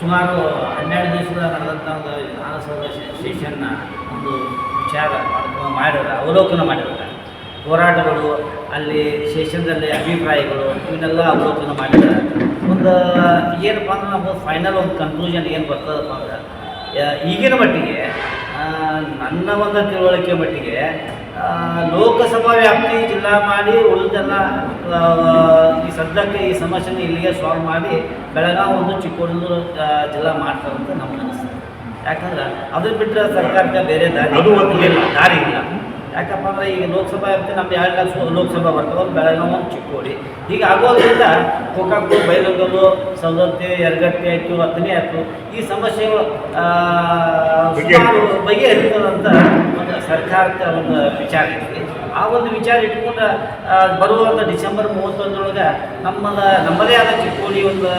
ಸುಮಾರು ಹನ್ನೆರಡು ದಿವಸದ ನಡೆದಂಥ ಒಂದು ವಿಧಾನಸೌಧ ಸೆಷನ್ನ ಒಂದು ವಿಚಾರ ಮಾಡ್ಕೊಂಡು ಮಾಡಿದ್ರೆ ಅವಲೋಕನ ಮಾಡಿದ್ದಾರೆ. ಹೋರಾಟಗಳು, ಅಲ್ಲಿ ಸೆಷನ್ದಲ್ಲಿ ಅಭಿಪ್ರಾಯಗಳು, ಇವನ್ನೆಲ್ಲ ಅವಲೋಕನ ಮಾಡಿದ್ದಾರೆ. ಒಂದು, ಏನಪ್ಪ ಅಂದ್ರೆ ನಮ್ಮದು ಫೈನಲ್ ಒಂದು ಕನ್ಕ್ಲೂಷನ್ ಏನು ಬರ್ತದಪ್ಪ ಅಂದ್ರೆ ಈಗಿನ ಮಟ್ಟಿಗೆ ನನ್ನ ಒಂದು ತಿಳುವಳಿಕೆ ಮಟ್ಟಿಗೆ ಲೋಕಸಭಾ ವ್ಯಾಪ್ತಿ ಜಿಲ್ಲಾ ಮಾಡಿ ಉಳಿದೆಲ್ಲ ಈ ಸದ್ಯಕ್ಕೆ ಈ ಸಮಸ್ಯೆನ ಇಲ್ಲಿಗೆ ಸಾಲ್ವ್ ಮಾಡಿ ಬೆಳಗಾವಿ ಒಂದು ಚಿಕ್ಕೋಡಿಂದು ಜಿಲ್ಲಾ ಮಾಡ್ತಾರಂತ ನಮ್ಗೆ ಅನಿಸ್ತದೆ. ಯಾಕಂದ್ರೆ ಅದು ಬಿಟ್ಟರೆ ಸರ್ಕಾರಕ್ಕೆ ಬೇರೆ ದಾರಿ ಇಲ್ಲ. ದಾರಿ ಇಲ್ಲ. ಯಾಕಪ್ಪ ಅಂದ್ರೆ ಈಗ ಲೋಕಸಭಾ ವ್ಯಾಪ್ತಿ ನಮ್ದು ಎರಡು ಲಕ್ಷ ಲೋಕಸಭಾ ಬರ್ತವೆ ಒಂದು ಬೆಳಗಾವಿ ಒಂದು ಚಿಕ್ಕೋಡಿ. ಈಗ ಆಗೋದ್ರಿಂದ ಗೋಕಾಕು ಬೈಲಗಲ್ಲು ಸವದತ್ತಿ ಯರಗಟ್ಟಿ ಆಯಿತು ಹತ್ತನೇ ಆಯಿತು. ಈ ಸಮಸ್ಯೆಗಳು ಬಗೆಹರಿತದಂತ ಸರ್ಕಾರಕ್ಕೆ ಒಂದು ವಿಚಾರ ಐತಿ ಆ ಒಂದು ವಿಚಾರ ಇಟ್ಕೊಂಡು ಬರುವಂಥ ಡಿಸೆಂಬರ್ ಮೂವತ್ತೊಂದರೊಳಗೆ ನಮ್ಮದ, ನಮ್ಮದೇ ಆದ ಚಿಕ್ಕೋಡಿ ಒಂದು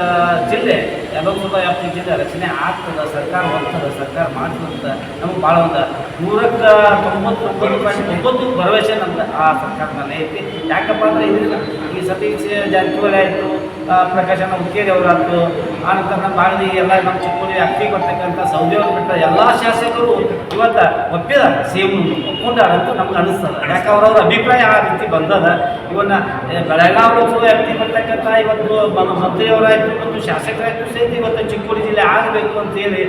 ಜಿಲ್ಲೆ ಲೋಕಸಭಾ ವ್ಯಾಪ್ತಿ ಜಿಲ್ಲೆ ರಚನೆ ಆಗ್ತದೆ, ಸರ್ಕಾರ ಹೋಗ್ತದೆ ಸರ್ಕಾರ ಮಾಡ್ತದೆ ನಮ್ಗೆ ಭಾಳ ಒಂದು ನೂರಕ್ಕೆ ತೊಂಬತ್ತೊಂಬತ್ತು ಪಾಯಿಂಟ್ ತೊಂಬತ್ತು ಭರವಸೆ ನಮ್ದು ಆ ಸರ್ಕಾರದ ಮೇಲೆ ಐತಿ. ಯಾಕಪ್ಪ ಅಂದ್ರೆ ಇದರಿಂದ ಈ ಸತೀಶ್ ಜಾರಕಿಹೊಳಿ ಆಯಿತು ಪ್ರಕಾಶನ ಅವರಾಯ್ತು ಆನಂತರ ನಮ್ಮ ಭಾಗದ ಎಲ್ಲ ನಮ್ಮ ಚಿಕ್ಕೂರಿ ಅಕ್ಕಿ ಬರ್ತಕ್ಕಂಥ ಸೌದೆ ಅವ್ರು ಬಿಟ್ಟ ಎಲ್ಲ ಶಾಸಕರು ಇವತ್ತು ಒಪ್ಪಿದ. ಸೇಮ್ ಅಂತ ನಮ್ಗೆ ಅನಿಸ್ತದೆ. ಯಾಕೆ ಅವ್ರವ್ರ ಅಭಿಪ್ರಾಯ ಆ ರೀತಿ ಬಂದದ. ಇವನ್ನ ಬೆಳಗಾವಿ ಲೋಕಸಭೆ ಅಕ್ಕಿ ಬರ್ತಕ್ಕಂಥ ಇವತ್ತು ಮಂತ್ರಿಯವರಾಯಿತು ಮತ್ತು ಶಾಸಕರಾಯ್ತು ಸಹಿತ ಇವತ್ತು ಚಿಕ್ಕೋಡಿ ಜಿಲ್ಲೆ ಆಗಬೇಕು ಅಂತೇಳಿ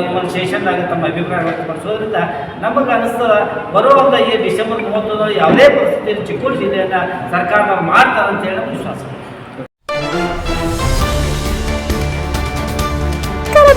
ಈ ಒಂದು ಸೆಷನ್ದಾಗ ತಮ್ಮ ಅಭಿಪ್ರಾಯ ವ್ಯಕ್ತಪಡಿಸೋದ್ರಿಂದ ನಮಗೆ ಅನಿಸ್ತದ. ಬರುವಂಥ ಈ ಡಿಸೆಂಬರ್ ಮೂವತ್ತೊಂದರ ಯಾವುದೇ ಪರಿಸ್ಥಿತಿಯಲ್ಲಿ ಚಿಕ್ಕೋಡಿ ಜಿಲ್ಲೆಯನ್ನು ಸರ್ಕಾರ ಮಾಡ್ತಾರೆ ಅಂತ ಹೇಳಿ ವಿಶ್ವಾಸ.